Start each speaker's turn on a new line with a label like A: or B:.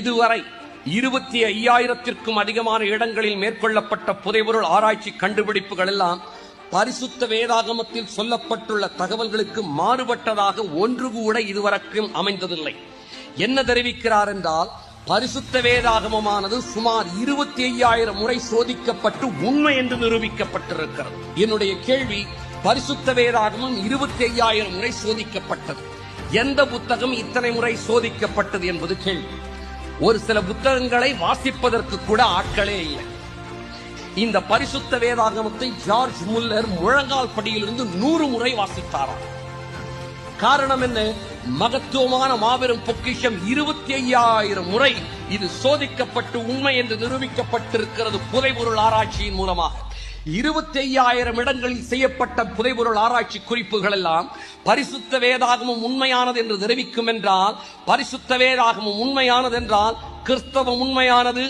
A: இதுவரை இருபத்தி ஐயாயிரத்திற்கும் அதிகமான இடங்களில் மேற்கொள்ளப்பட்ட புதைபொருள் ஆராய்ச்சி கண்டுபிடிப்புகள் எல்லாம் பரிசுத்த வேதாகமத்தில் சொல்லப்பட்டுள்ள தகவல்களுக்கு மாறுபட்டதாக ஒன்று கூட இதுவரைக்கும் அமைந்ததில்லை. என்ன தெரிவிக்கிறார் என்றால் பரிசுத்த வேதாகமமானது சுமார் இருபத்தி ஐயாயிரம் முறை சோதிக்கப்பட்டு உண்மை என்று நிரூபிக்கப்பட்டிருக்கிறது. என்னுடைய கேள்வி பரிசுத்த வேதாகமம் இருபத்தி ஐயாயிரம் முறை சோதிக்கப்பட்டது. எந்த புத்தகம் இத்தனை முறை சோதிக்கப்பட்டது என்பது கேள்வி. ஒரு சில புத்தகங்களை வாசிப்பதற்கு கூட ஆட்களே இல்லை. இந்த பரிசுத்த வேதாகமத்தை ஜார்ஜ் முல்லர் முழங்கால் படியிலிருந்து நூறு முறை வாசித்தாராம். காரணம் என்ன? மகத்துவமான மாபெரும் பொக்கிஷம் இருபத்தி ஐயாயிரம் முறை இது சோதிக்கப்பட்டு உண்மை என்று நிரூபிக்கப்பட்டிருக்கிறது புதைபொருள் ஆராய்ச்சியின் மூலமாக. இருபத்தி ஐயாயிரம் இடங்களில் செய்யப்பட்ட புதைபொருள் ஆராய்ச்சி குறிப்புகள் எல்லாம் பரிசுத்த வேதாகமும் உண்மையானது என்று தெரிவிக்கும் என்றால் பரிசுத்த வேதாகமும் உண்மையானது என்றால் கிறிஸ்தவம் உண்மையானது